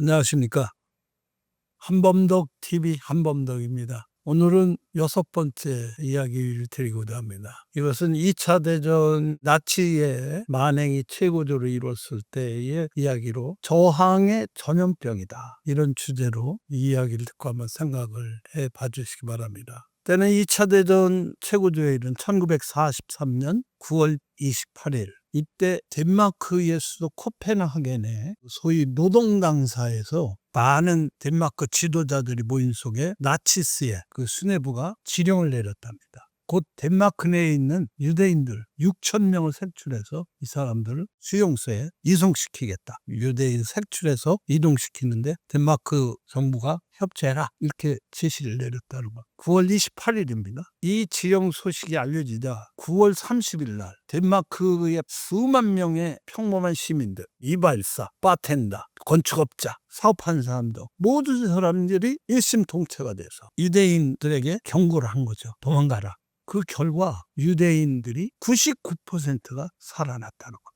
안녕하십니까. 한범덕 TV 한범덕입니다. 오늘은 여섯 번째 이야기를 드리고자 합니다. 이것은 2차 대전 나치의 만행이 최고조로 이뤘을 때의 이야기로 저항의 전염병이다. 이런 주제로 이 이야기를 듣고 한번 생각을 해 봐주시기 바랍니다. 때는 2차 대전 최고조에 이른 1943년 9월 28일 이때 덴마크의 수도 코펜하겐에 소위 노동당사에서 많은 덴마크 지도자들이 모인 속에 나치스의 그 수뇌부가 지령을 내렸답니다. 곧 덴마크 내에 있는 유대인들 6천 명을 색출해서 이 사람들을 수용소에 이송시키겠다. 유대인 색출해서 이동시키는데 덴마크 정부가 협조해라 이렇게 지시를 내렸다는 거. 9월 28일입니다. 이 지령 소식이 알려지자 9월 30일 날 덴마크의 수만 명의 평범한 시민들, 이발사, 바텐더, 건축업자, 사업하는 사람들 모든 사람들이 일심동체가 돼서 유대인들에게 경고를 한 거죠. 도망가라. 그 결과 유대인들이 99%가 살아났다는 겁니다.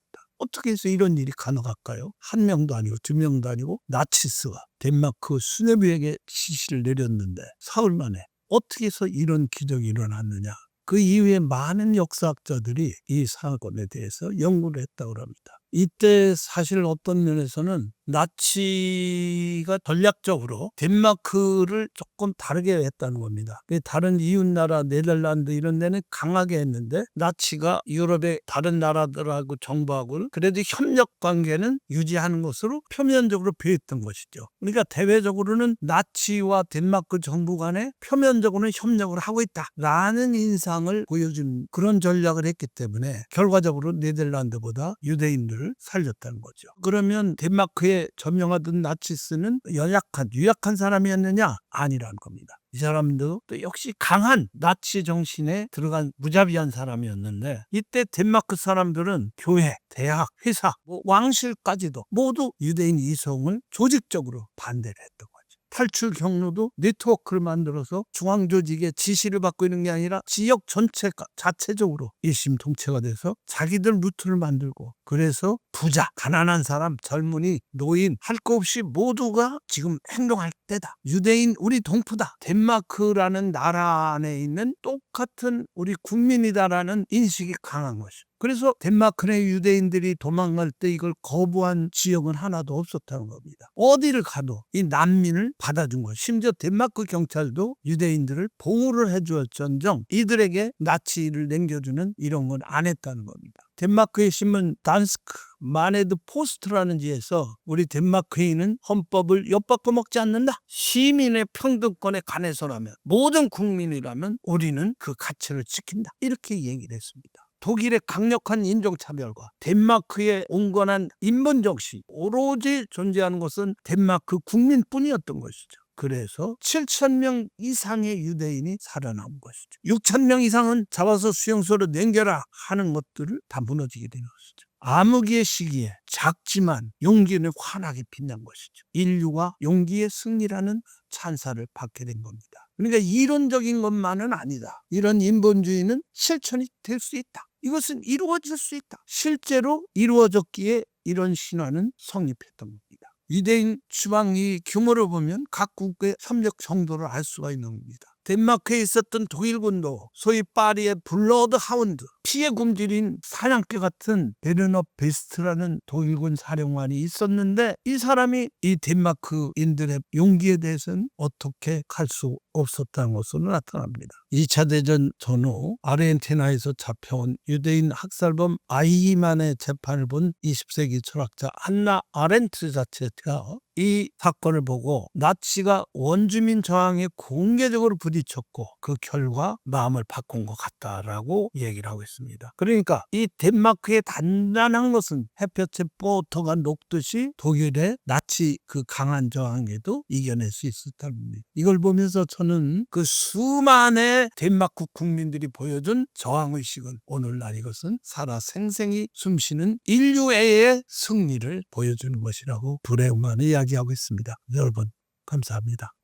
어떻게 해서 이런 일이 가능할까요? 한 명도 아니고 두 명도 아니고 나치스가 덴마크 수뇌부에게 지시를 내렸는데 사흘 만에 어떻게 해서 이런 기적이 일어났느냐. 그 이후에 많은 역사학자들이 이 사건에 대해서 연구를 했다고 합니다. 이때 사실 어떤 면에서는 나치가 전략적으로 덴마크를 조금 다르게 했다는 겁니다. 그 다른 이웃나라 네덜란드 이런 데는 강하게 했는데 나치가 유럽의 다른 나라들하고 정부하고는 그래도 협력 관계는 유지하는 것으로 표면적으로 보였던 것이죠. 그러니까 대외적으로는 나치와 덴마크 정부 간에 표면적으로는 협력을 하고 있다라는 인상을 보여준 그런 전략을 했기 때문에 결과적으로 네덜란드보다 유대인들을 살렸다는 거죠. 그러면 덴마크의 점령하던 나치스는 연약한, 유약한 사람이었느냐? 아니라는 겁니다. 이 사람도 또 역시 강한 나치 정신에 들어간 무자비한 사람이었는데 이때 덴마크 사람들은 교회, 대학, 회사, 뭐 왕실까지도 모두 유대인 이송을 조직적으로 반대를 했던. 탈출 경로도 네트워크를 만들어서 중앙조직의 지시를 받고 있는 게 아니라 지역 전체가 자체적으로 일심동체가 돼서 자기들 루트를 만들고 그래서 부자, 가난한 사람, 젊은이, 노인 할거 없이 모두가 지금 행동할 때다. 유대인 우리 동포다. 덴마크라는 나라 안에 있는 똑같은 우리 국민이다라는 인식이 강한 것이죠. 그래서 덴마크 내 유대인들이 도망갈 때 이걸 거부한 지역은 하나도 없었다는 겁니다. 어디를 가도 이 난민을 받아준 것. 심지어 덴마크 경찰도 유대인들을 보호를 해주었 전정 이들에게 나치를 남겨주는 이런 건 안 했다는 겁니다. 덴마크의 신문 단스크 마네드 포스트라는 지에서 우리 덴마크인은 헌법을 엿바꿔 먹지 않는다. 시민의 평등권에 관해서라면 모든 국민이라면 우리는 그 가치를 지킨다. 이렇게 얘기를 했습니다. 독일의 강력한 인종차별과 덴마크의 온건한 인본정신 오로지 존재하는 것은 덴마크 국민뿐이었던 것이죠. 그래서 7천 명 이상의 유대인이 살아남은 것이죠. 6천 명 이상은 잡아서 수용소로 남겨라 하는 것들을 다 무너지게 된 것이죠. 암흑의 시기에 작지만 용기는 환하게 빛난 것이죠. 인류가 용기의 승리라는 찬사를 받게 된 겁니다. 그러니까 이론적인 것만은 아니다. 이런 인본주의는 실천이 될 수 있다. 이것은 이루어질 수 있다. 실제로 이루어졌기에 이런 신화는 성립했던 겁니다. 유대인 추방의 규모를 보면 각국의 협력 정도를 알 수가 있는 겁니다. 덴마크에 있었던 독일군도 소위 파리의 블러드 하운드 피해 굶주린 사냥개 같은 베르너 베스트라는 독일군 사령관이 있었는데 이 사람이 이 덴마크인들의 용기에 대해서는 어떻게 할 수 없었다는 것으로 나타납니다. 2차 대전 전후 아르헨티나에서 잡혀온 유대인 학살범 아이히만의 재판을 본 20세기 철학자 한나 아렌트 자체가 이 사건을 보고 나치가 원주민 저항에 공개적으로 부딪혔고 그 결과 마음을 바꾼 것 같다라고 얘기를 하고 있습니다. 그러니까 이 덴마크의 단단한 것은 햇볕에 뽀터가 녹듯이 독일의 나치 그 강한 저항에도 이겨낼 수 있었다는 겁니다. 이걸 보면서 저는 그 수많은 덴마크 국민들이 보여준 저항의식은 오늘날 이것은 살아 생생히 숨쉬는 인류애의 승리를 보여주는 것이라고 두레우만이 이야기하고 있습니다. 여러분 감사합니다.